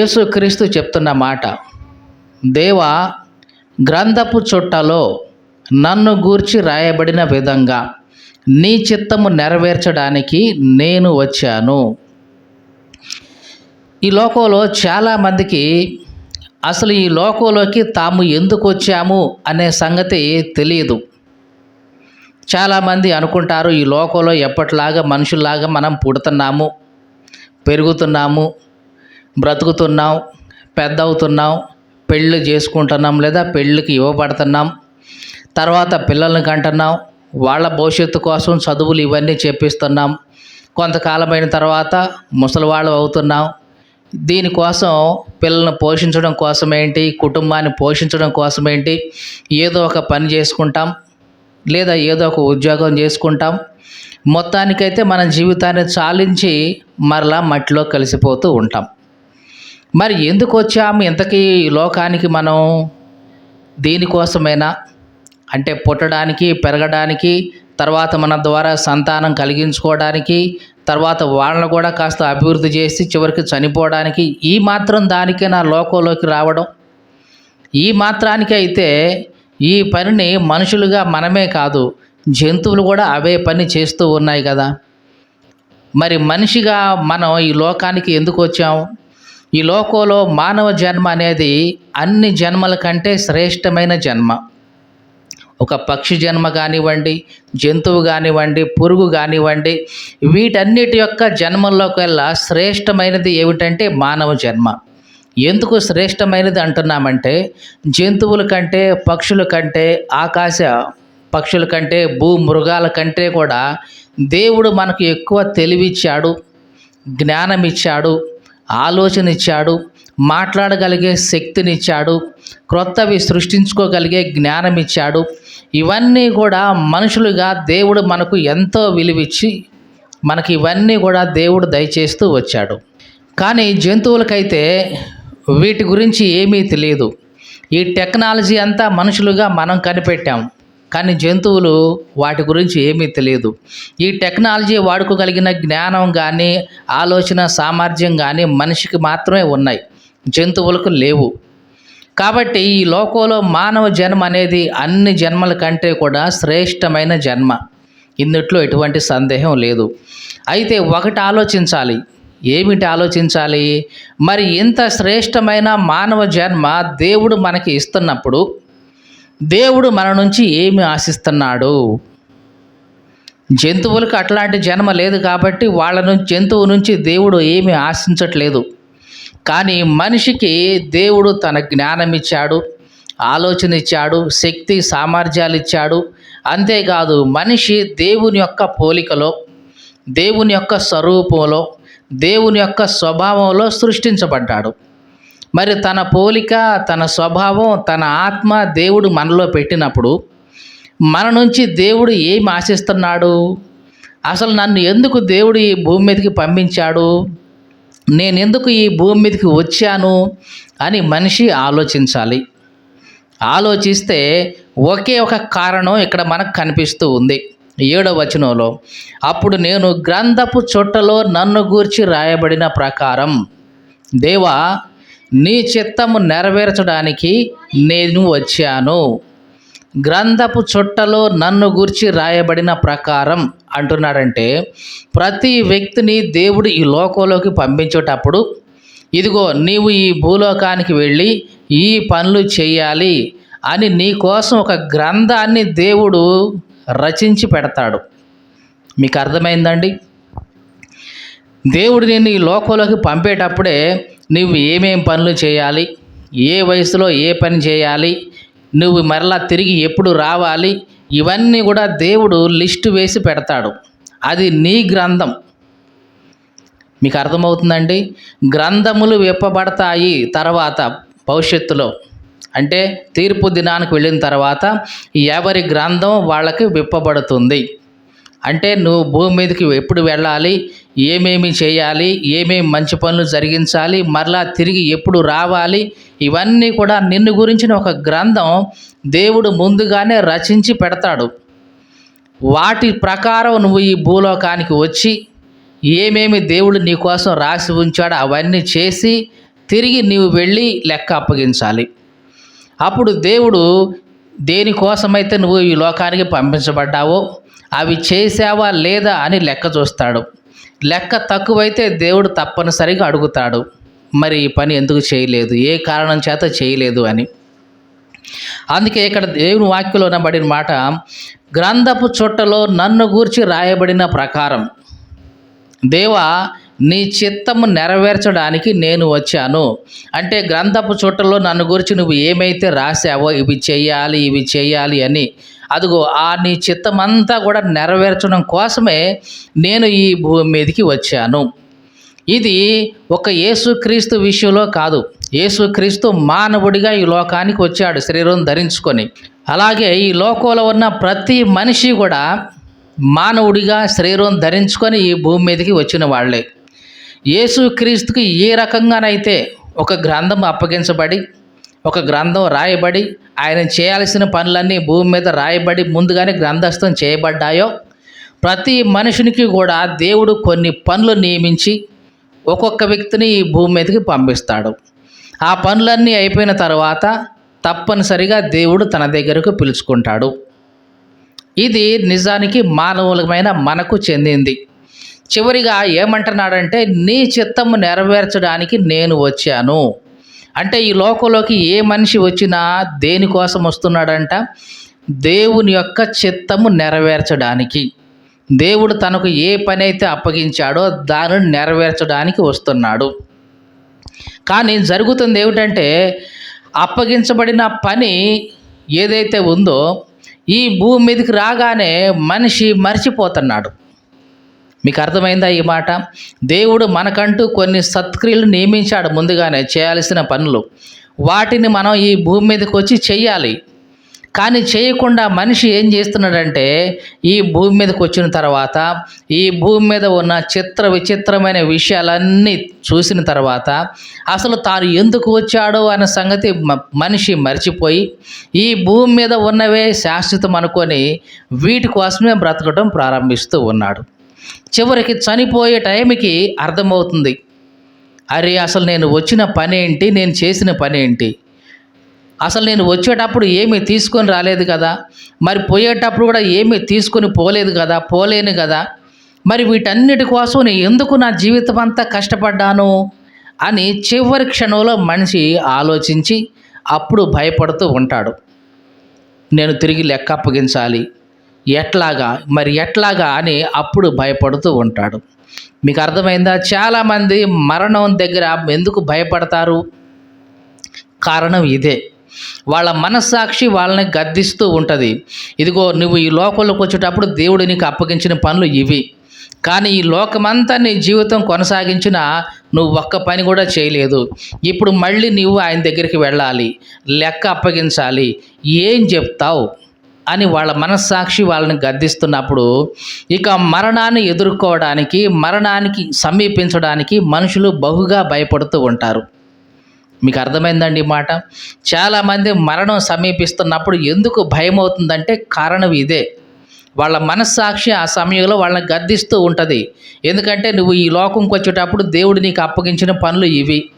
యేసుక్రీస్తు చెప్తున్న మాట దేవ గ్రంథపు చుట్టలో నన్ను గూర్చి రాయబడిన విధంగా నీ చిత్తము నెరవేర్చడానికి నేను వచ్చాను. ఈ లోకంలో చాలామందికి అసలు ఈ లోకంలోకి తాము ఎందుకు వచ్చాము అనే సంగతి తెలియదు. చాలామంది అనుకుంటారు ఈ లోకంలో ఎప్పటిలాగా మనుషుల్లాగా మనం పుడుతున్నాము పెరుగుతున్నాము బ్రతుకుతున్నాం పెద్ద అవుతున్నాం పెళ్ళి చేసుకుంటున్నాం లేదా పెళ్ళికి ఇవ్వబడుతున్నాం తర్వాత పిల్లల్ని కంటున్నాం వాళ్ళ భవిష్యత్తు కోసం చదువులు ఇవన్నీ చెప్పిస్తున్నాం కొంతకాలమైన తర్వాత ముసలివాళ్ళు అవుతున్నాం. దీనికోసం పిల్లల్ని పోషించడం కోసం ఏంటి కుటుంబాన్ని పోషించడం కోసం ఏంటి ఏదో ఒక పని చేసుకుంటాం లేదా ఏదో ఒక ఉద్యోగం చేసుకుంటాం. మొత్తానికైతే మన జీవితాన్ని చాలించి మరలా మట్టిలో కలిసిపోతూ ఉంటాం. మరి ఎందుకు వచ్చాము? ఇంతకీ లోకానికి మనం దేనికోసమైనా? అంటే పుట్టడానికి పెరగడానికి తర్వాత మన ద్వారా సంతానం కలిగించుకోవడానికి తర్వాత వాళ్ళని కూడా కాస్త అభివృద్ధి చేసి చివరికి చనిపోవడానికి ఈ మాత్రం దానికే నా లోకంలోకి రావడం. ఈ మాత్రానికి అయితే ఈ పనిని మనుషులుగా మనమే కాదు జంతువులు కూడా అవే పని చేస్తూ ఉన్నాయి కదా. మరి మనిషిగా మనం ఈ లోకానికి ఎందుకు వచ్చాము? ఈ లోకంలో మానవ జన్మ అనేది అన్ని జన్మల కంటే శ్రేష్టమైన జన్మ. ఒక పక్షి జన్మ కానివ్వండి జంతువు కానివ్వండి పురుగు కానివ్వండి వీటన్నిటి యొక్క జన్మల్లోకెల్లా శ్రేష్టమైనది ఏమిటంటే మానవ జన్మ. ఎందుకు శ్రేష్టమైనది అంటున్నామంటే జంతువుల కంటే పక్షుల కంటే ఆకాశ పక్షుల కంటే భూ మృగాల కంటే కూడా దేవుడు మనకు ఎక్కువ తెలివిచ్చాడు జ్ఞానం ఇచ్చాడు ఆలోచన ఇచ్చాడు మాట్లాడగలిగే శక్తినిచ్చాడు క్రొత్తవి సృష్టించుకోగలిగే జ్ఞానం ఇచ్చాడు ఇవన్నీ కూడా మనుషులుగా దేవుడు మనకు ఎంతో విలువిచ్చి మనకి ఇవన్నీ కూడా దేవుడు దయచేస్తూ వచ్చాడు. కానీ జంతువులకైతే వీటి గురించి ఏమీ తెలియదు. ఈ టెక్నాలజీ అంతా మనుషులుగా మనం కనిపెట్టాం. కానీ జంతువులు వాటి గురించి ఏమీ తెలియదు. ఈ టెక్నాలజీ వాడుకోగలిగిన జ్ఞానం కానీ ఆలోచన సామర్థ్యం కానీ మనిషికి మాత్రమే ఉన్నాయి. జంతువులకు లేవు. కాబట్టి ఈ లోకంలో మానవ జన్మ అనేది అన్ని జన్మల కంటే కూడా శ్రేష్టమైన జన్మ. ఇందుట్లో ఎటువంటి సందేహం లేదు. అయితే ఒకటి ఆలోచించాలి. ఏమిటి ఆలోచించాలి? మరి ఇంత శ్రేష్టమైన మానవ జన్మ దేవుడు మనకి ఇస్తున్నప్పుడు దేవుడు మన నుంచి ఏమి ఆశిస్తున్నాడు? జంతువులకు అట్లాంటి జన్మ లేదు కాబట్టి వాళ్ళ నుంచి జంతువు నుంచి దేవుడు ఏమి ఆశించట్లేదు. కానీ మనిషికి దేవుడు తన జ్ఞానం ఇచ్చాడు ఆలోచన ఇచ్చాడు శక్తి సామర్థ్యాలు ఇచ్చాడు. అంతేకాదు మనిషి దేవుని యొక్క పోలికలో దేవుని యొక్క స్వరూపంలో దేవుని యొక్క స్వభావంలో సృష్టించబడ్డాడు. మరి తన పోలిక తన స్వభావం తన ఆత్మ దేవుడు మనలో పెట్టినప్పుడు మన నుంచి దేవుడు ఏమి ఆశిస్తున్నాడు? అసలు నన్ను ఎందుకు దేవుడు ఈ భూమి మీదకి పంపించాడు? నేను ఎందుకు ఈ భూమి మీదకి వచ్చాను? అని మనిషి ఆలోచించాలి. ఆలోచిస్తే ఒకే ఒక కారణం ఇక్కడ మనకు కనిపిస్తూ ఉంది. ఏడవ వచనంలో అప్పుడు నేను గ్రంథపు చుట్టలో నన్ను గూర్చి రాయబడిన ప్రకారం దేవా నీ చిత్తము నెరవేర్చడానికి నేను వచ్చాను. గ్రంథపు చుట్టలో నన్ను గూర్చి రాయబడిన ప్రకారం అంటున్నాడంటే ప్రతి వ్యక్తిని దేవుడు ఈ లోకంలోకి పంపించేటప్పుడు ఇదిగో నీవు ఈ భూలోకానికి వెళ్ళి ఈ పనులు చేయాలి అని నీ కోసం ఒక గ్రంథాన్ని దేవుడు రచించి పెడతాడు. మీకు అర్థమైందండి? దేవుడు నిన్ను ఈ లోకంలోకి పంపేటప్పుడే నువ్వు ఏమేం పనులు చేయాలి? ఏ వయసులో ఏ పని చేయాలి? నువ్వు మరలా తిరిగి ఎప్పుడు రావాలి? ఇవన్నీ కూడా దేవుడు లిస్టు వేసి పెడతాడు. అది నీ గ్రంథం. మీకు అర్థమవుతుందండి? గ్రంథములు విప్పబడతాయి తర్వాత భవిష్యత్తులో. అంటే తీర్పు దినానికి వెళ్ళిన తర్వాత ఎవరి గ్రంథం వాళ్ళకి విప్పబడుతుంది? అంటే నువ్వు భూమి మీదకి ఎప్పుడు వెళ్ళాలి? ఏమేమి చేయాలి? ఏమేమి మంచి పనులు జరిగించాలి? మరలా తిరిగి ఎప్పుడు రావాలి? ఇవన్నీ కూడా నిన్ను గురించిన ఒక గ్రంథం దేవుడు ముందుగానే రచించి పెడతాడు. వాటి ప్రకారం నువ్వు ఈ భూలోకానికి వచ్చి ఏమేమి దేవుడు నీ కోసం రాసి ఉంచాడో అవన్నీ చేసి తిరిగి నీవు వెళ్ళి లెక్క అప్పగించాలి. అప్పుడు దేవుడు దేనికోసమైతే నువ్వు ఈ లోకానికి పంపించబడ్డావో అవి చేసావా లేదా అని లెక్క చూస్తాడు. లెక్క తక్కువైతే దేవుడు తప్పనిసరిగా అడుగుతాడు. మరి ఈ పని ఎందుకు చేయలేదు? ఏ కారణం చేత చేయలేదు అని. అందుకే ఇక్కడ దేవుని వాక్యంలో నబడిన మాట గ్రంథపు చుట్టలో నన్ను గూర్చి రాయబడిన ప్రకారం దేవా నీ చిత్తము నెరవేర్చడానికి నేను వచ్చాను. అంటే గ్రంథపు చుట్టలో నన్ను గురించి నువ్వు ఏమైతే రాసావో ఇవి చేయాలి ఇవి చేయాలి అని. అదిగో ఆ నీ చిత్తమంతా కూడా నెరవేర్చడం కోసమే నేను ఈ భూమి మీదకి వచ్చాను. ఇది ఒక యేసుక్రీస్తు విషయంలో కాదు. యేసుక్రీస్తు మానవుడిగా ఈ లోకానికి వచ్చాడు శరీరం ధరించుకొని. అలాగే ఈ లోకంలో ఉన్న ప్రతి మనిషి కూడా మానవుడిగా శరీరం ధరించుకొని ఈ భూమి మీదకి వచ్చిన వాళ్ళే. యేసుక్రీస్తుకి ఏ రకంగానైతే ఒక గ్రంథం అప్పగించబడి ఒక గ్రంథం రాయబడి ఆయన చేయాల్సిన పనులన్నీ భూమి మీద రాయబడి ముందుగానే గ్రంథస్థం చేయబడ్డాయో ప్రతి మనుషునికి కూడా దేవుడు కొన్ని పనులు నియమించి ఒక్కొక్క వ్యక్తిని ఈ భూమి మీదకి పంపిస్తాడు. ఆ పనులన్నీ అయిపోయిన తర్వాత తప్పనిసరిగా దేవుడు తన దగ్గరకు పిలుచుకుంటాడు. ఇది నిజానికి మానవులమైన మనకు చెందింది. చివరిగా ఏమంటున్నాడంటే నీ చిత్తము నెరవేర్చడానికి నేను వచ్చాను. అంటే ఈ లోకంలోకి ఏ మనిషి వచ్చినా దేనికోసం వస్తున్నాడంట? దేవుని యొక్క చిత్తము నెరవేర్చడానికి. దేవుడు తనకు ఏ పని అయితే అప్పగించాడో దానిని నెరవేర్చడానికి వస్తున్నాడు. కానీ జరుగుతుంది ఏమిటంటే అప్పగించబడిన పని ఏదైతే ఉందో ఈ భూమి మీదకి రాగానే మనిషి మర్చిపోతున్నాడు. మీకు అర్థమైందా ఈ మాట? దేవుడు మనకంటూ కొన్ని సత్క్రియలు నియమించాడు ముందుగానే చేయాల్సిన పనులు. వాటిని మనం ఈ భూమి మీదకి వచ్చి చెయ్యాలి. కానీ చేయకుండా మనిషి ఏం చేస్తున్నాడంటే ఈ భూమి మీదకి వచ్చిన తర్వాత ఈ భూమి మీద ఉన్న చిత్ర విచిత్రమైన విషయాలన్నీ చూసిన తర్వాత అసలు తాను ఎందుకు వచ్చాడో అనే సంగతి మనిషి మర్చిపోయి ఈ భూమి మీద ఉన్నవే శాశ్వతం అనుకొని వీటి కోసమే బ్రతకడం ప్రారంభిస్తూ ఉన్నాడు. చివరికి చనిపోయే టైంకి అర్థమవుతుంది. అరే అసలు నేను వచ్చిన పని ఏంటి? నేను చేసిన పని ఏంటి? అసలు నేను వచ్చేటప్పుడు ఏమీ తీసుకొని రాలేదు కదా? మరి పోయేటప్పుడు కూడా ఏమీ తీసుకొని పోలేదు కదా? పోలేను కదా? మరి వీటన్నిటి కోసం నేను ఎందుకు నా జీవితం అంతా కష్టపడ్డాను? అని చివరి క్షణంలో మనిషి ఆలోచించి అప్పుడు భయపడుతూ ఉంటాడు. నేను తిరిగి లెక్క అప్పగించాలి. ఎట్లాగా? మరి ఎట్లాగా అని అప్పుడు భయపడుతూ ఉంటాడు. మీకు అర్థమైందా? చాలామంది మరణం దగ్గర ఎందుకు భయపడతారు? కారణం ఇదే. వాళ్ళ మనస్సాక్షి వాళ్ళని గద్దిస్తూ ఉంటుంది. ఇదిగో నువ్వు ఈ లోకంలోకి వచ్చేటప్పుడు దేవుడు నీకు అప్పగించిన పనులు ఇవి. కానీ ఈ లోకమంతా నీ జీవితం కొనసాగించిన నువ్వు ఒక్క పని కూడా చేయలేదు. ఇప్పుడు మళ్ళీ నువ్వు ఆయన దగ్గరికి వెళ్ళాలి. లెక్క అప్పగించాలి. ఏం చెప్తావు? అని వాళ్ళ మనస్సాక్షి వాళ్ళని గద్దిస్తున్నప్పుడు ఇక మరణాన్ని ఎదుర్కోవడానికి మరణానికి సమీపించడానికి మనుషులు బహుగా భయపడుతూ ఉంటారు. మీకు అర్థమైందండి ఈ మాట? చాలామంది మరణం సమీపిస్తున్నప్పుడు ఎందుకు భయం అవుతుందంటే కారణం ఇదే. వాళ్ళ మనస్సాక్షి ఆ సమయంలో వాళ్ళని గద్దిస్తూ ఉంటుంది. ఎందుకంటే నువ్వు ఈ లోకంకి వచ్చేటప్పుడు దేవుడు నీకు అప్పగించిన పనులు ఇవి.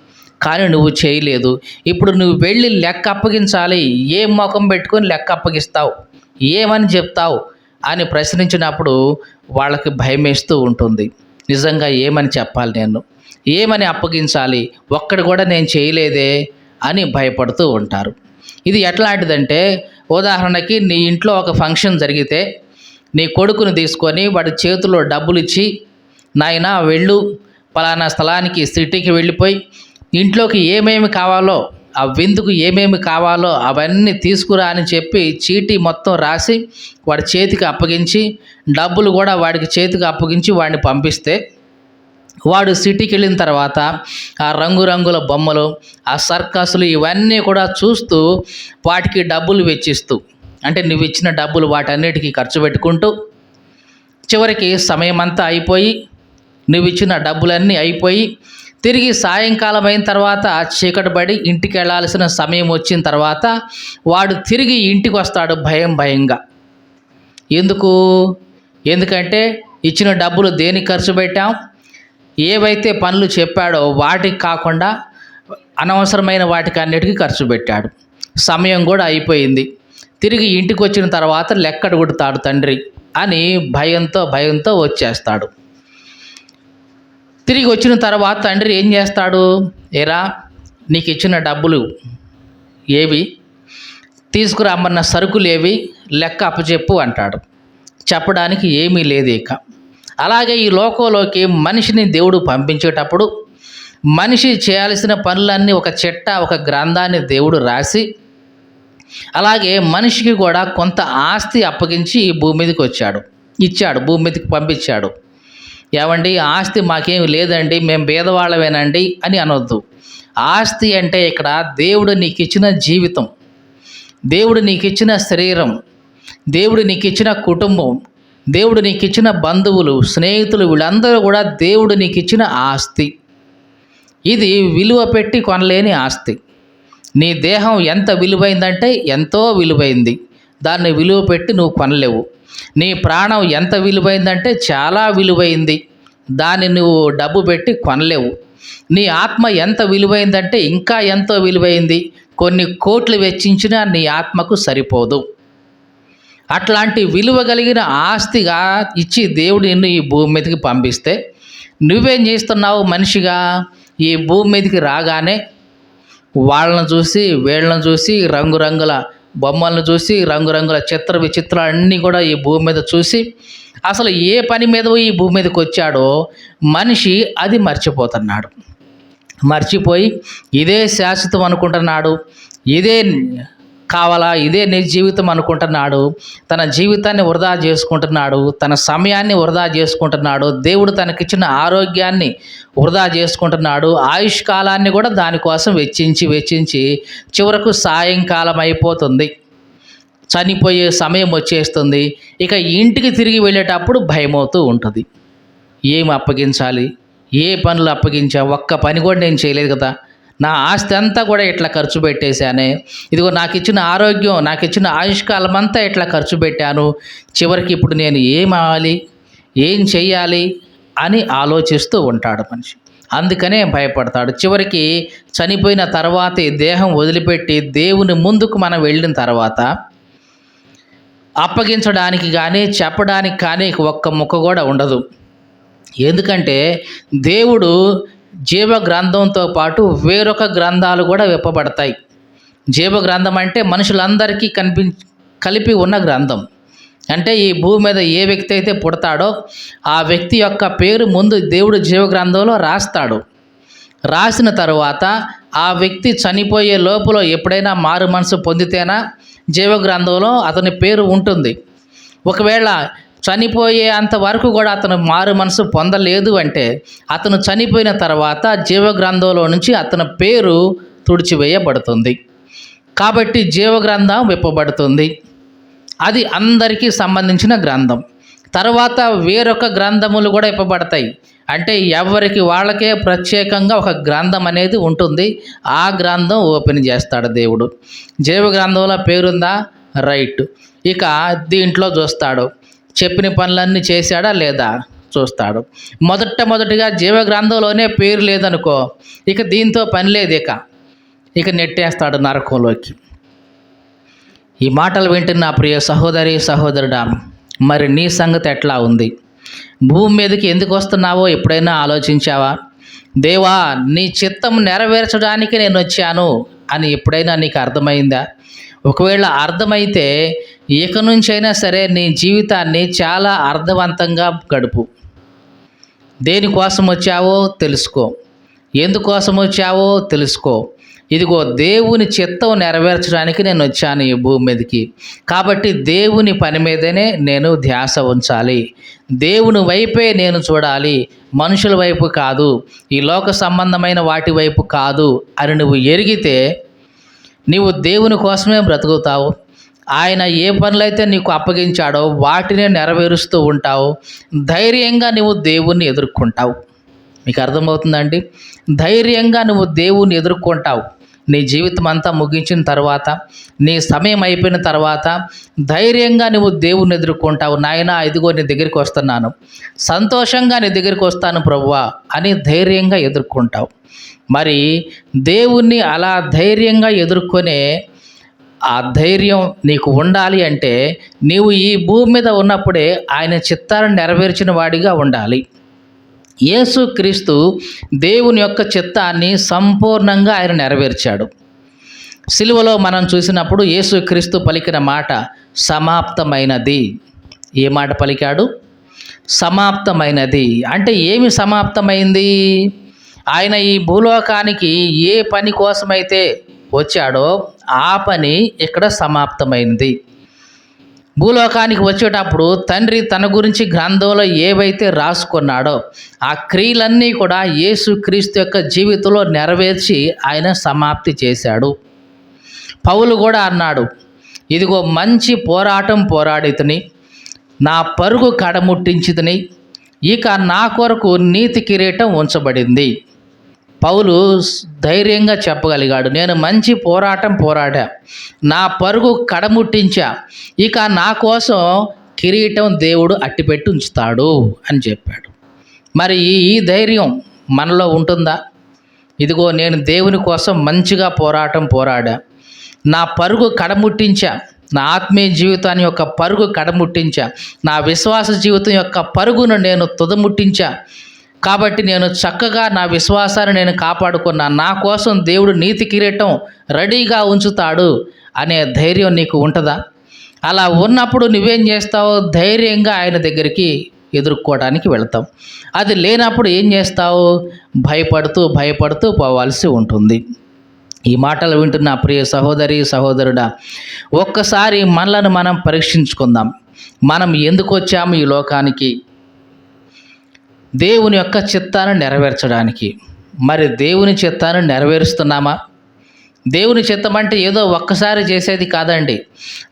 కానీ నువ్వు చేయలేదు. ఇప్పుడు నువ్వు వెళ్ళి లెక్క అప్పగించాలి. ఏ ముఖం పెట్టుకొని లెక్క అప్పగిస్తావు? ఏమని చెప్తావు అని ప్రశ్నించినప్పుడు వాళ్ళకి భయమేస్తూ ఉంటుంది. నిజంగా ఏమని చెప్పాలి నేను? ఏమని అప్పగించాలి? ఒక్కడు కూడా నేను చేయలేదే అని భయపడుతూ ఉంటారు. ఇది ఎట్లాంటిదంటే ఉదాహరణకి నీ ఇంట్లో ఒక ఫంక్షన్ జరిగితే నీ కొడుకుని తీసుకొని వాడి చేతిలో డబ్బులు ఇచ్చి నాయనా వెళ్ళు పలానా స్థలానికి సిటీకి వెళ్ళిపోయి ఇంట్లోకి ఏమేమి కావాలో ఆ విందుకు ఏమేమి కావాలో అవన్నీ తీసుకురా అని చెప్పి చీటీ మొత్తం రాసి వాడి చేతికి అప్పగించి డబ్బులు కూడా వాడికి చేతికి అప్పగించి వాడిని పంపిస్తే వాడు సిటీకి వెళ్ళిన తర్వాత ఆ రంగురంగుల బొమ్మలు ఆ సర్కస్లు ఇవన్నీ కూడా చూస్తూ వాటికి డబ్బులు వెచ్చిస్తూ అంటే నువ్వు ఇచ్చిన డబ్బులు వాటన్నిటికీ ఖర్చు పెట్టుకుంటూ చివరికి సమయం అంతా అయిపోయి నువ్వు ఇచ్చిన డబ్బులన్నీ అయిపోయి తిరిగి సాయంకాలం అయిన తర్వాత చీకటి పడి ఇంటికి వెళ్ళాల్సిన సమయం వచ్చిన తర్వాత వాడు తిరిగి ఇంటికి వస్తాడు భయం భయంగా. ఎందుకు? ఎందుకంటే ఇచ్చిన డబ్బులు దేనికి ఖర్చు పెట్టాం? ఏవైతే పనులు చెప్పాడో వాటికి కాకుండా అనవసరమైన వాటికి అన్నిటికీ ఖర్చు పెట్టాడు. సమయం కూడా అయిపోయింది. తిరిగి ఇంటికి వచ్చిన తర్వాత లెక్కడు కొడతాడు తండ్రి అని భయంతో భయంతో వచ్చేస్తాడు. తిరిగి వచ్చిన తర్వాత తండ్రి ఏం చేస్తాడు? ఏరా నీకు ఇచ్చిన డబ్బులు ఏవి? తీసుకురమ్మన్న సరుకులు ఏవి? లెక్క అప్పచెప్పు అంటాడు. చెప్పడానికి ఏమీ లేదు ఇక. అలాగే ఈ లోకంలోకి మనిషిని దేవుడు పంపించేటప్పుడు మనిషి చేయాల్సిన పనులన్నీ ఒక చెట్ట ఒక గ్రంథాన్ని దేవుడు రాసి అలాగే మనిషికి కూడా కొంత ఆస్తి అప్పగించి ఈ భూమి మీదకి వచ్చాడు. ఇచ్చాడు భూమి మీదకి పంపించాడు. ఏమండి? ఆస్తి మాకేం లేదండి మేము పేదవాళ్ళమేనండి అని అనొద్దు. ఆస్తి అంటే ఇక్కడ దేవుడు నీకు ఇచ్చిన జీవితం దేవుడు నీకు ఇచ్చిన శరీరం దేవుడు నీకు ఇచ్చిన కుటుంబం దేవుడు నీకు ఇచ్చిన బంధువులు స్నేహితులు వీళ్ళందరూ కూడా దేవుడు నీకు ఇచ్చిన ఆస్తి. ఇది విలువ పెట్టి కొనలేని ఆస్తి. నీ దేహం ఎంత విలువైందంటే ఎంతో విలువైంది. దాన్ని విలువ పెట్టి నువ్వు కొనలేవు. నీ ప్రాణం ఎంత విలువైందంటే చాలా విలువైంది. దాన్ని నువ్వు డబ్బు పెట్టి కొనలేవు. నీ ఆత్మ ఎంత విలువైందంటే ఇంకా ఎంతో విలువైంది. కొన్ని కోట్లు వెచ్చించినా నీ ఆత్మకు సరిపోదు. అట్లాంటి విలువ కలిగిన ఆస్తిగా ఇచ్చి దేవుడు నిన్ను ఈ భూమి మీదకి పంపిస్తే నువ్వేం చేస్తున్నావు మనిషిగా? ఈ భూమి మీదకి రాగానే వాళ్ళని చూసి వీళ్ళను చూసి రంగురంగుల బొమ్మలను చూసి రంగురంగుల చిత్ర విచిత్రాలు అన్నీ కూడా ఈ భూమి మీద చూసి అసలు ఏ పని మీద ఈ భూమి మీదకి వచ్చాడో మనిషి అది మర్చిపోతున్నాడు. మర్చిపోయి ఇదే శాశ్వతం అనుకుంటున్నాడు. ఇదే కావాలా? ఇదే నీ జీవితం అనుకుంటున్నాడు. తన జీవితాన్ని వృధా చేసుకుంటున్నాడు. తన సమయాన్ని వృధా చేసుకుంటున్నాడు. దేవుడు తనకిచ్చిన ఆరోగ్యాన్ని వృధా చేసుకుంటున్నాడు. ఆయుష్ కాలాన్ని కూడా దానికోసం వెచ్చించి వెచ్చించి చివరకు సాయంకాలం అయిపోతుంది. చనిపోయే సమయం వచ్చేస్తుంది. ఇక ఇంటికి తిరిగి వెళ్ళేటప్పుడు భయమవుతూ ఉంటుంది. ఏం అప్పగించాలి? ఏ పనులు అప్పగించా ఒక్క పని కూడా నేను చేయలేదు కదా. నా ఆస్తి అంతా కూడా ఇట్లా ఖర్చు పెట్టేశానే. ఇదిగో నాకు ఇచ్చిన ఆరోగ్యం నాకు ఇచ్చిన ఆయుష్కాలం అంతా ఇట్లా ఖర్చు పెట్టాను. చివరికి ఇప్పుడు నేను ఏం అవ్వాలి? ఏం చెయ్యాలి? అని ఆలోచిస్తూ ఉంటాడు మనిషి. అందుకనే భయపడతాడు. చివరికి చనిపోయిన తర్వాత ఈ దేహం వదిలిపెట్టి దేవుని ముందుకు మనం వెళ్ళిన తర్వాత అప్పగించడానికి కానీ చెప్పడానికి కానీ ఒక్క ముక్క కూడా ఉండదు. ఎందుకంటే దేవుడు జీవ గ్రంథంతో పాటు వేరొక గ్రంథాలు కూడా విప్పబడతాయి. జీవ గ్రంథం అంటే మనుషులందరికీ కనిపి కలిపి ఉన్న గ్రంథం. అంటే ఈ భూమి మీద ఏ వ్యక్తి అయితే పుడతాడో ఆ వ్యక్తి యొక్క పేరు ముందు దేవుడు జీవ గ్రంథంలో రాస్తాడు. రాసిన తరువాత ఆ వ్యక్తి చనిపోయే లోపల ఎప్పుడైనా మారు మనసు పొందితేనా జీవ గ్రంథంలో అతని పేరు ఉంటుంది. ఒకవేళ చనిపోయే అంత వరకు కూడా అతను మారు మనసు పొందలేదు అంటే అతను చనిపోయిన తర్వాత జీవగ్రంథంలో నుంచి అతని పేరు తుడిచివేయబడుతుంది. కాబట్టి జీవ గ్రంథం విప్పబడుతుంది. అది అందరికీ సంబంధించిన గ్రంథం. తర్వాత వేరొక గ్రంథములు కూడా ఇవ్వబడతాయి అంటే ఎవరికి వాళ్ళకే ప్రత్యేకంగా ఒక గ్రంథం అనేది ఉంటుంది. ఆ గ్రంథం ఓపెన్ చేస్తాడు దేవుడు. జీవ గ్రంథంలో పేరుందా? రైట్. ఇక దీంట్లో చూస్తాడు. చెప్పిన పనులన్నీ చేశాడా లేదా చూస్తాడు. మొదట మొదటిగా జీవ గ్రంథంలోనే పేరు లేదనుకో ఇక దీంతో పని లేదు ఇక. ఇక నెట్టేస్తాడు నరకంలోకి. ఈ మాటలు వింటున్న ప్రియ సహోదరి సహోదరుడా మరి నీ సంగతి ఎట్లా ఉంది? భూమి మీదకి ఎందుకు వస్తున్నావో ఎప్పుడైనా ఆలోచించావా? దేవా నీ చిత్తం నెరవేర్చడానికి నేను వచ్చాను అని ఎప్పుడైనా నీకు అర్థమైందా? ఒకవేళ అర్థమైతే ఇక నుంచైనా సరే నీ జీవితాన్ని చాలా అర్థవంతంగా గడుపు. దేనికోసం వచ్చావో తెలుసుకో. ఎందుకోసం వచ్చావో తెలుసుకో. ఇదిగో దేవుని చిత్తం నెరవేర్చడానికి నేను వచ్చాను ఈ భూమి మీదకి. కాబట్టి దేవుని పని మీదనే నేను ధ్యాస ఉంచాలి. దేవుని వైపే నేను చూడాలి. మనుషుల వైపు కాదు. ఈ లోక సంబంధమైన వాటి వైపు కాదు అని నువ్వు ఎరిగితే నీవు దేవుని కోసమే బ్రతుకుతావు. ఆయన ఏ పనులైతే నీకు అప్పగించాడో వాటినే నెరవేరుస్తూ ఉంటావు. ధైర్యంగా నువ్వు దేవుణ్ణి ఎదుర్కొంటావు. మీకు అర్థమవుతుందండి? ధైర్యంగా నువ్వు దేవుణ్ణి ఎదుర్కొంటావు. నీ జీవితం అంతా ముగించిన తర్వాత నీ సమయం అయిపోయిన తర్వాత ధైర్యంగా నువ్వు దేవుని ఎదుర్కొంటావు. నాయన ఇదిగో నీ దగ్గరికి వస్తున్నాను. సంతోషంగా నీ దగ్గరికి వస్తాను ప్రభువా అని ధైర్యంగా ఎదుర్కొంటావు. మరి దేవుణ్ణి అలా ధైర్యంగా ఎదుర్కొనే ఆ ధైర్యం నీకు ఉండాలి అంటే నీవు ఈ భూమి మీద ఉన్నప్పుడే ఆయన చిత్తాలను నెరవేర్చిన వాడిగా ఉండాలి. యేసుక్రీస్తు దేవుని యొక్క చిత్తాన్ని సంపూర్ణంగా ఆయన నెరవేర్చాడు. సిలువలో మనం చూసినప్పుడు యేసుక్రీస్తు పలికిన మాట సమాప్తమైనది. ఏ మాట పలికాడు? సమాప్తమైనది. అంటే ఏమి సమాప్తమైంది? ఆయన ఈ భూలోకానికి ఏ పని కోసమైతే వచ్చాడో ఆ పని ఇక్కడ సమాప్తమైంది. భూలోకానికి వచ్చేటప్పుడు తండ్రి తన గురించి గ్రంథంలో ఏవైతే రాసుకున్నాడో ఆ క్రియలన్నీ కూడా యేసు క్రీస్తు యొక్క జీవితంలో నెరవేర్చి ఆయన సమాప్తి చేశాడు. పౌలు కూడా అన్నాడు ఇదిగో మంచి పోరాటం పోరాడితని నా పరుగు కడముట్టించితని ఇక నా కొరకు నీతి కిరీటం ఉంచబడింది. పౌలు ధైర్యంగా చెప్పగలిగాడు. నేను మంచి పోరాటం పోరాడా. నా పరుగు కడముట్టించా. ఇక నా కోసం కిరీటం దేవుడు అట్టిపెట్టి ఉంచుతాడు అని చెప్పాడు. మరి ఈ- ధైర్యం మనలో ఉంటుందా? ఇదిగో నేను దేవుని కోసం మంచిగా పోరాటం పోరాడా. నా పరుగు కడముట్టించా. నా ఆత్మీయ జీవితాన్ని యొక్క పరుగు కడముట్టించా. నా విశ్వాస జీవితం యొక్క పరుగును నేను తుదముట్టించా. కాబట్టి నేను చక్కగా నా విశ్వాసాన్ని నేను కాపాడుకున్నా. నా కోసం దేవుడు నీతి కిరీటం రెడీగా ఉంచుతాడు అనే ధైర్యం నీకు ఉంటుందా? అలా ఉన్నప్పుడు నువ్వేం చేస్తావు? ధైర్యంగా ఆయన దగ్గరికి ఎదుర్కోవడానికి వెళతాం అది లేనప్పుడు ఏం చేస్తావు? భయపడుతూ భయపడుతూ పోవాల్సి ఉంటుంది. ఈ మాటలు వింటున్న ప్రియ సహోదరి సహోదరుడా ఒక్కసారి మనలను మనం పరీక్షించుకుందాం. మనం ఎందుకు వచ్చాము ఈ లోకానికి? దేవుని యొక్క చిత్తాన్ని నెరవేర్చడానికి. మరి దేవుని చిత్తాన్ని నెరవేరుస్తున్నామా? దేవుని చిత్తం అంటే ఏదో ఒక్కసారి చేసేది కాదండి.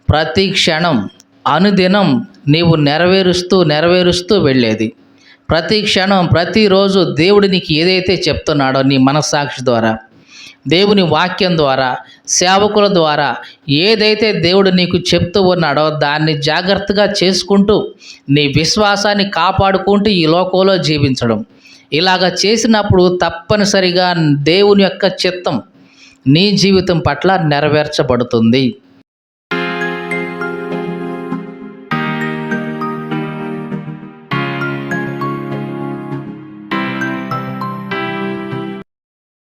ప్రతి క్షణం అనుదినం నీవు నెరవేరుస్తూ నెరవేరుస్తూ వెళ్ళేది. ప్రతి క్షణం ప్రతిరోజు దేవుడు నీకు ఏదైతే చెప్తున్నాడో నీ మనస్సాక్షి ద్వారా. దేవుని వాక్యం ద్వారా సేవకుల ద్వారా ఏదైతే దేవుడు నీకు చెప్తూ ఉన్నాడో దాన్ని జాగ్రత్తగా చేసుకుంటూ నీ విశ్వాసాన్ని కాపాడుకుంటూ ఈ లోకంలో జీవించడం. ఇలాగ చేసినప్పుడు తప్పనిసరిగా దేవుని యొక్క చిత్తం నీ జీవితం పట్ల నెరవేర్చబడుతుంది.